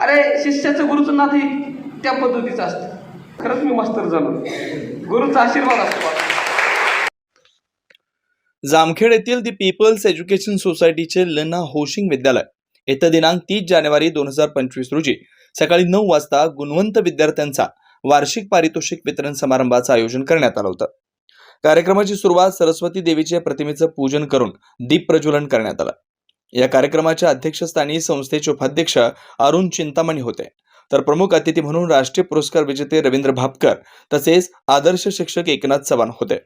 अरे शिष्याचं गुरुचं नातं त्या पद्धतीचं असतं. खरंच मी मास्तर झालो. गुरुचा आशीर्वाद असतो जामखेड येथील दी पीपल्स एज्युकेशन सोसायटीचे लना होशिंग विद्यालय येत्या दिनांक तीस जानेवारी दोन हजार पंचवीस रोजी सकाळी नऊ वाजता गुणवंत विद्यार्थ्यांचा वार्षिक पारितोषिक वितरण समारंभाचं आयोजन करण्यात आलं होतं. कार्यक्रमाची सुरुवात सरस्वती देवीच्या प्रतिमेचं पूजन करून दीप प्रज्वलन करण्यात आलं. या कार्यक्रमाच्या अध्यक्षस्थानी संस्थेचे उपाध्यक्ष अरुण चिंतामणी होते. तर प्रमुख अतिथी म्हणून राष्ट्रीय पुरस्कार विजेते रवींद्र भापकर तसेच आदर्श शिक्षक एकनाथ चव्हाण होते.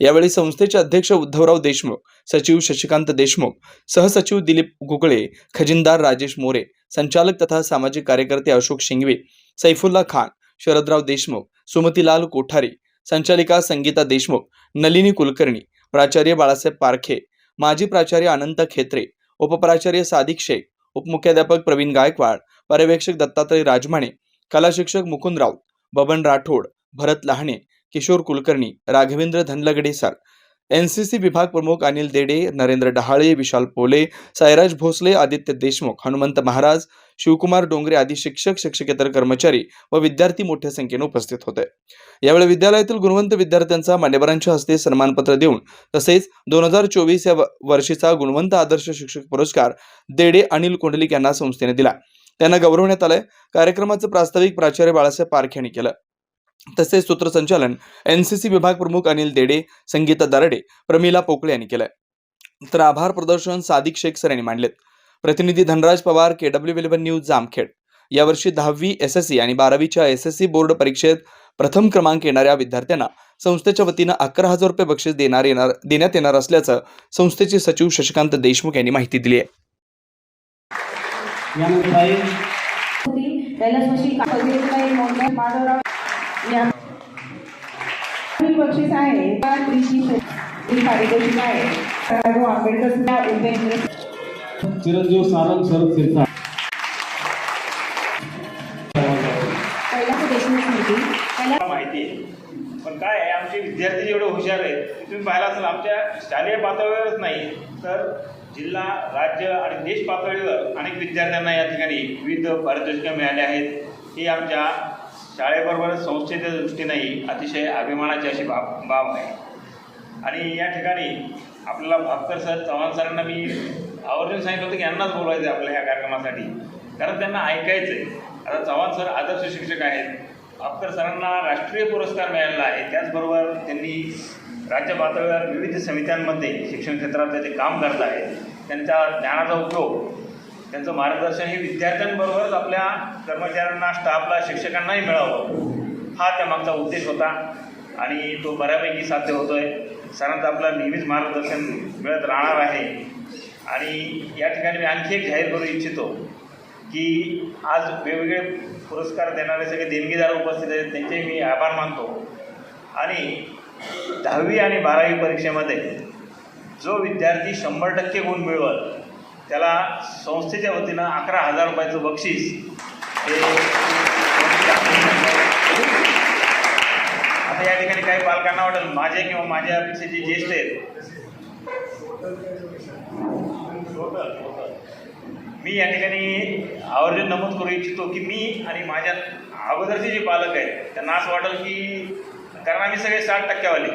यावेळी संस्थेचे अध्यक्ष उद्धवराव देशमुख सचिव शशिकांत देशमुख सहसचिव दिलीप गुगळे खजिनदार राजेश मोरे संचालक तथा सामाजिक कार्यकर्ते अशोक शिंगवे सैफुल्ला खान शरदराव देशमुख सुमतीलाल कोठारी संचालिका संगीता देशमुख नलिनी कुलकर्णी प्राचार्य बाळासाहेब पारखे माजी प्राचार्य अनंत खेत्रे उपप्राचार्य सादिक शेख उपमुख्याध्यापक प्रवीण गायकवाड पर्यवेक्षक दत्तात्रय राजमाणे कला शिक्षक Mukund Raut Baban Rathod Bharat Lahane Kishor Kulkarni Raghavendra Dhanalgade sir N C C विभाग प्रमुख अनिल देडे नरेंद्र डहाळे विशाल पोले सायराज भोसले आदित्य देशमुख हनुमंत महाराज शिवकुमार डोंगरे आदी शिक्षक शिक्षकेतर कर्मचारी व विद्यार्थी मोठ्या संख्येने उपस्थित होते. यावेळी विद्यालयातील गुणवंत विद्यार्थ्यांचा मान्यवरांच्या हस्ते सन्मानपत्र देऊन तसेच दोन हजार चोवीस या वर्षीचा गुणवंत आदर्श शिक्षक पुरस्कार देडे अनिल कोंडलिक यांना संस्थेने दिला. त्यांना गौरवण्यात आलंय कार्यक्रमाचं प्रास्ताविक प्राचार्य बाळासाहेब पारखे यांनी केलं. तसेच सूत्रसंचालन एन सी सी विभाग प्रमुख अनिल देडे संगीता दराडे प्रमिला पोकळे यांनी केलंय. तर आभार प्रदर्शन सादिक शेख सर यांनी मांडलेत. प्रतिनिधी Dhanraj Pawar K W eleven news Jamkhed. यावर्षी दहावी एस एस सी आणि बारावीच्या एस एस सी बोर्ड परीक्षेत प्रथम क्रमांक येणाऱ्या विद्यार्थ्यांना संस्थेच्या वतीनं अकरा हजार रुपये बक्षीस देणार येणार देण्यात येणार असल्याचं संस्थेचे सचिव शशिकांत देशमुख यांनी माहिती दिली आहे. बक्षीस आहे त्या त्रिशी ही पारितोषिक आहे राघव आंबेडकर सुद्धा उपेंद्र चिरंजीव सारंग शरद सिरसा माहिती आहे. पण काय आहे आमचे विद्यार्थी जेवढे हुशार आहेत ते तुम्ही पाहिला असेल आमच्या शालेय पातळीवरच नाही. तर जिल्हा राज्य आणि देश पातळीवर अनेक विद्यार्थ्यांना या ठिकाणी विविध पारितोषिकं मिळाली आहेत. ही आमच्या शाळेबरोबरच संस्थेच्या दृष्टीनेही अतिशय अभिमानाची अशी बाब बाब आहे. आणि या ठिकाणी आपल्याला भापकर सर चव्हाण सरांना मी आवर्जून सांगितलं होतं की यांनाच बोलवायचं आहे आपल्या ह्या कार्यक्रमासाठी. कारण त्यांना ऐकायचं आहे आता चव्हाण सर आदर्श शिक्षक आहेत. भापकर सरांना राष्ट्रीय पुरस्कार मिळालेला आहे. त्याचबरोबर त्यांनी राज्य पातळीवर विविध समित्यांमध्ये शिक्षण क्षेत्रात ते काम करत आहेत. त्यांच्या ज्ञानाचा उपयोग त्यांचं मार्गदर्शन हे विद्यार्थ्यांबरोबरच आपल्या कर्मचाऱ्यांना स्टाफला शिक्षकांनाही मिळावं. हा त्यामागचा उद्देश होता आणि तो बऱ्यापैकी साध्य होतो आहे सरांचं आपलं नेहमीच मार्गदर्शन मिळत राहणार आहे. आणि या ठिकाणी मी आणखी एक जाहीर करू इच्छितो की आज वेगवेगळे पुरस्कार देणारे सगळे देणगीदार उपस्थित आहेत त्यांचेही मी आभार मानतो. आणि दहावी आणि बारावी परीक्षेमध्ये जो विद्यार्थी शंभर टक्के गुण मिळवत त्याला संस्थेच्या वतीनं अकरा हजार रुपयाचं बक्षीस हे आता या ठिकाणी काही पालकांना वाटेल. माझे किंवा माझ्यापेक्षा जे ज्येष्ठ आहेत. मी या ठिकाणी आवर्जून नमूद करू इच्छितो की मी आणि माझ्या अगोदरचे जे पालक आहेत त्यांना असं वाटेल की कारण आम्ही सगळे साठ टक्क्यावाले.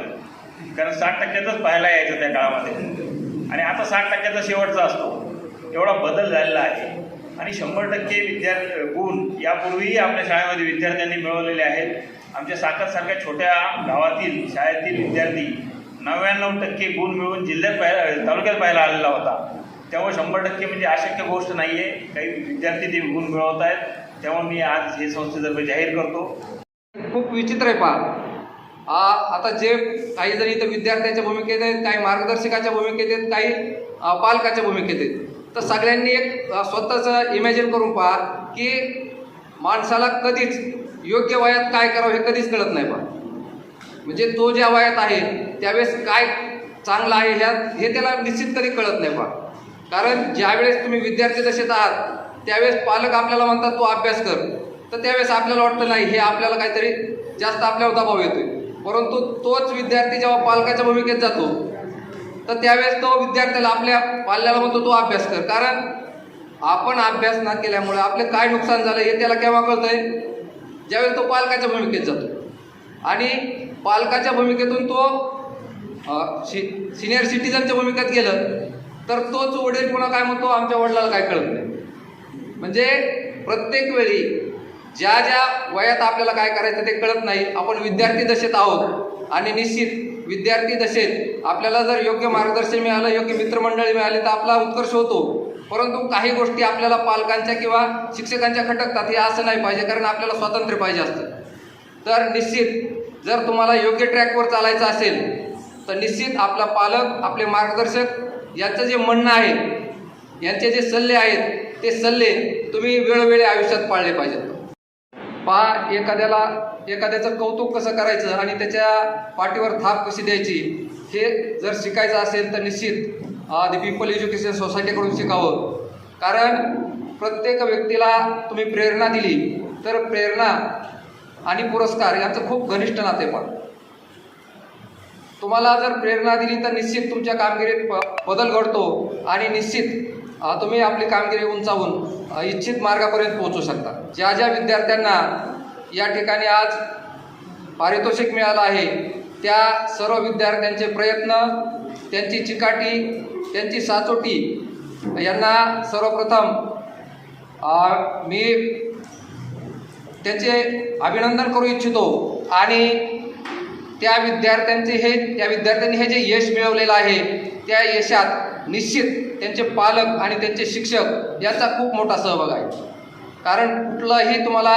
कारण साठ टक्क्यातच पाहायला यायचं त्या काळामध्ये. आणि आता साठ टक्क्याचा शेवटचा असतो. एवढा बदल झालेला आहे. आणि शंभर टक्के विद्यार्थी गुण यापूर्वीही आपल्या शाळेमध्ये विद्यार्थ्यांनी मिळवलेले आहेत. आमच्या साखरसारख्या छोट्या गावातील शाळेतील विद्यार्थी नव्याण्णव टक्के गुण मिळवून जिल्ह्यात पाहायला तालुक्यात पाहायला आलेला होता. त्यामुळे शंभर टक्के म्हणजे अशक्य गोष्ट नाही आहे काही विद्यार्थी ते गुण मिळवत आहेत. तेव्हा मी आज हे संस्थेतर्फे जाहीर करतो. खूप विचित्र आहे पहा. आ, आता जे काही जण इथं विद्यार्थ्यांच्या भूमिकेत आहेत काही मार्गदर्शकाच्या भूमिकेत आहेत काही पालकाच्या भूमिकेत आहेत. तर सगळ्यांनी एक स्वतःचं इमॅजिन करून पहा की माणसाला कधीच योग्य वयात काय करावं हे कधीच कळत नाही पहा म्हणजे तो ज्या वयात आहे त्यावेळेस काय चांगलं आहे ह्या हे त्याला निश्चित कधी कळत नाही पहा कारण ज्यावेळेस तुम्ही विद्यार्थी दशेत आहात त्यावेळेस पालक आपल्याला म्हणतात तो अभ्यास कर. तर त्यावेळेस आपल्याला वाटतं नाही हे आपल्याला काहीतरी जास्त आपल्यावर दबाव येतोय. परंतु तोच विद्यार्थी जेव्हा पालकाच्या भूमिकेत जातो तर त्यावेळेस तो विद्यार्थ्याला आपल्या पाल्याला म्हणतो तो अभ्यास कर. कारण आपण अभ्यास न केल्यामुळे आपले काय नुकसान झालं हे त्याला केव्हा कळतंय? ज्यावेळेस तो पालकाच्या भूमिकेत जातो. आणि पालकाच्या भूमिकेतून तो शि सिनियर सिटीजनच्या भूमिकेत गेलं तर तोच वडील पुन्हा काय म्हणतो आमच्या वडिलाला काय कळत नाही. म्हणजे प्रत्येक वेळी ज्या ज्या वयात आपल्याला काय करायचं ते कळत नाही आपण विद्यार्थी दशेत आहोत आणि निश्चित विद्यार्थी दशेत आपल्याला जर योग्य मार्गदर्शन मिळालं योग्य मित्रमंडळी मिळाली तर आपला उत्कर्ष होतो. परंतु काही गोष्टी आपल्याला पालकांच्या किंवा शिक्षकांच्या खटकतात हे असं नाही पाहिजे कारण आपल्याला स्वातंत्र्य पाहिजे असतं. तर निश्चित जर तुम्हाला योग्य ट्रॅकवर चालायचं असेल तर निश्चित आपला पालक आपले मार्गदर्शक यांचं जे म्हणणं आहे यांचे जे सल्ले आहेत ते सल्ले तुम्ही वेळोवेळी आयुष्यात पाळले पाहिजेत. पहा एखाद्याला एखाद्याचं कौतुक कसं करायचं आणि त्याच्या पाठीवर थाप कशी द्यायची हे जर शिकायचं असेल तर निश्चित दी पीपल एज्युकेशन सोसायटीकडून शिकावं. कारण प्रत्येक व्यक्तीला तुम्ही प्रेरणा दिली तर प्रेरणा आणि पुरस्कार यांचं खूप घनिष्ठ नाते पण तुम्हाला जर प्रेरणा दिली तर निश्चित तुमच्या कामगिरीत प- बदल घडतो आणि निश्चित तुम्ही आपली कामगिरी उंचावून इच्छित मार्गापर्यंत पोहोचू शकता. ज्या ज्या विद्यार्थ्यांना या ठिकाणी आज पारितोषिक मिळालं आहे त्या सर्व विद्यार्थ्यांचे प्रयत्न त्यांची चिकाटी त्यांची साचोटी यांना सर्वप्रथम मी त्यांचे अभिनंदन करू इच्छितो आणि त्या विद्यार्थ्यांचे हे त्या विद्यार्थ्यांनी हे जे यश मिळवलेलं आहे त्या यशात निश्चित त्यांचे पालक आणि त्यांचे शिक्षक यांचा खूप मोठा सहभाग आहे. कारण कुठलंही तुम्हाला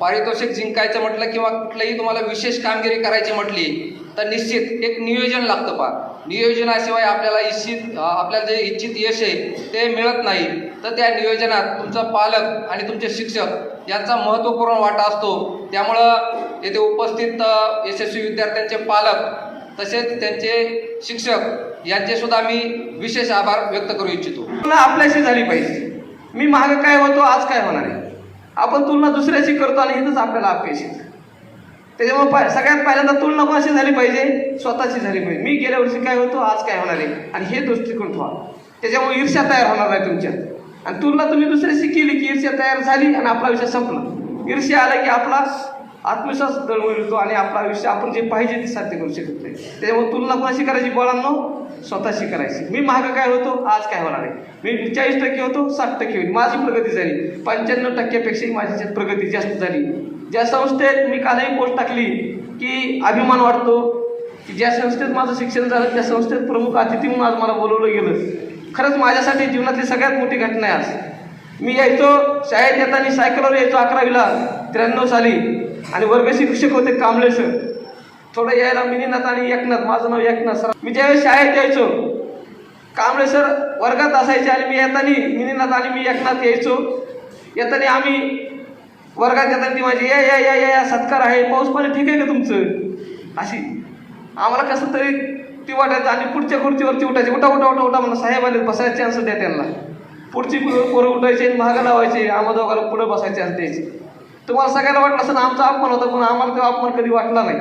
पारितोषिक जिंकायचं म्हटलं किंवा कुठलंही तुम्हाला विशेष कामगिरी करायची म्हटली तर निश्चित एक नियोजन लागतं पा नियोजनाशिवाय आपल्याला इच्छित आपल्याला जे इच्छित यश आहे ते मिळत नाही. तर त्या नियोजनात तुमचा पालक आणि तुमचे शिक्षक यांचा महत्त्वपूर्ण वाटा असतो. त्यामुळं येथे उपस्थित यशस्वी विद्यार्थ्यांचे पालक तसेच त्यांचे शिक्षक यांचे सुद्धा मी विशेष आभार व्यक्त करू इच्छितो. तुलना आपल्याशी झाली पाहिजे. मी मागं काय होतो आज काय होणार आहे? आपण तुलना दुसऱ्याशी करतो आणि हेच आपल्याला अपेक्षित त्याच्यामुळे पाय सगळ्यात पहिल्यांदा तुलना कोणाशी झाली पाहिजे? स्वतःची झाली पाहिजे. मी गेल्या वर्षी काय होतो आज काय होणार आहे? आणि हे दृष्टिकोन ठेवा. त्याच्यामुळे ईर्ष्या तयार होणार नाही तुमच्यात आणि तुलना तुम्ही दुसऱ्याशी केली की ईर्ष्या तयार झाली आणि आपला विषय संपला. ईर्ष्या आला की आपला आत्मविश्वास दळवून येतो आणि आपलं आयुष्य आपण जे पाहिजे ते साध्य करू शकत नाही. त्याच्यामुळे तुलना कोणाशी करायची? बोळांनो स्वतःशी करायची. मी मागं काय होतो? आज काय होणार आहे? मी चाळीस टक्के होतो साठ टक्के होईल. माझी प्रगती झाली. पंच्याण्णव टक्क्यापेक्षाही माझी प्रगती जास्त झाली. ज्या संस्थेत मी कालही पोस्ट टाकली की अभिमान वाटतो की ज्या संस्थेत माझं शिक्षण झालं त्या संस्थेत प्रमुख अतिथी म्हणून आज मला बोलवलं गेलं. खरंच माझ्यासाठी जीवनातली सगळ्यात मोठी घटना आहे आज. मी यायचो शाळेत येताना सायकलवर यायचो अकरावीला. त्र्याण्णव साली. आणि वर्ग शिक्षक होते कांबळे सर थोडं यायला मिनीनाथ आणि एकनाथ माझं नाव एकनाथ सर. मी ज्यावेळेस शाळेत यायचो कांबळे सर वर्गात असायचे आणि मी येताना मिनीनाथ आणि मी एकनाथ यायचो. येताना आम्ही वर्गात येताना ती माझी या या या या या सत्कार आहे पाऊस पाणी ठीक आहे का तुमचं? अशी आम्हाला कसं तरी ती वाटायचं आणि पुढच्या खुर्चीवरती उठायची उठा उठा उठा उठा म्हणून साहेब आले बसायला चान्स द्या त्यांना. पुढची पोरं पोरं उठायची आणि महागा लावायचे आम्हा दोघाला पुढं बसायचे चान्स द्यायचे. तुम्हाला सगळ्याला वाटलं असं आमचा अपमान होता पण आम्हाला तो अपमान कधी वाटला नाही.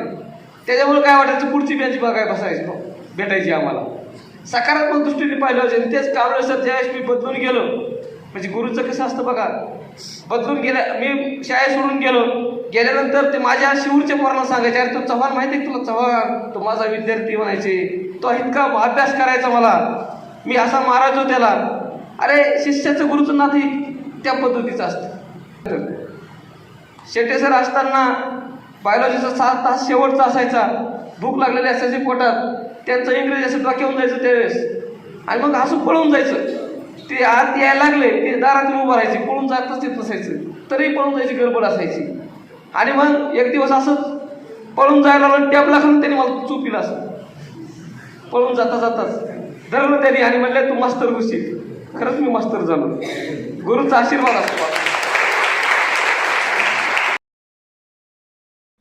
त्याच्यामुळे काय वाटायचं पुढची बेंच बघाय बसायचं भेटायची आम्हाला. सकारात्मक दृष्टीने पाहिलं पाहिजे तेच कावळे सर ज्यावेळेस मी बदलून गेलो. म्हणजे गुरुचं कसं असतं बघा बदलून गेल्या मी शाळेत सोडून गेलो. गेल्यानंतर ते माझ्या शिवूरच्या पोरांना सांगायचे अरे तू चव्हाण माहिती आहे तुला? चव्हाण तो माझा विद्यार्थी म्हणायचे. तो इतका अभ्यास करायचा मला. मी असा मारायचो त्याला. अरे शिष्याचं गुरुचं नाते त्या पद्धतीचं असतं. शेटे सर असताना बायोलॉजीचा सात तास शेवटचा असायचा. भूक लागलेली असायची पोटात. त्यांचं इंग्रजी असं डोक्यावून जायचं त्यावेळेस. आणि मग असं पळून जायचं. ते आत यायला लागले ते दारात उभं राहायचे पळून जातच येत नसायचं तरी पळून जायची गडबड असायची. आणि मग एक दिवस असंच पळून जायला लागलं टॅबला खालून त्यांनी मला चुकीला असं. पळून जाता जाताच धरलं त्यांनी आणि म्हणलं तू मास्तर घुसील खरंच मी मास्तर झालो. गुरुचा आशीर्वाद असतो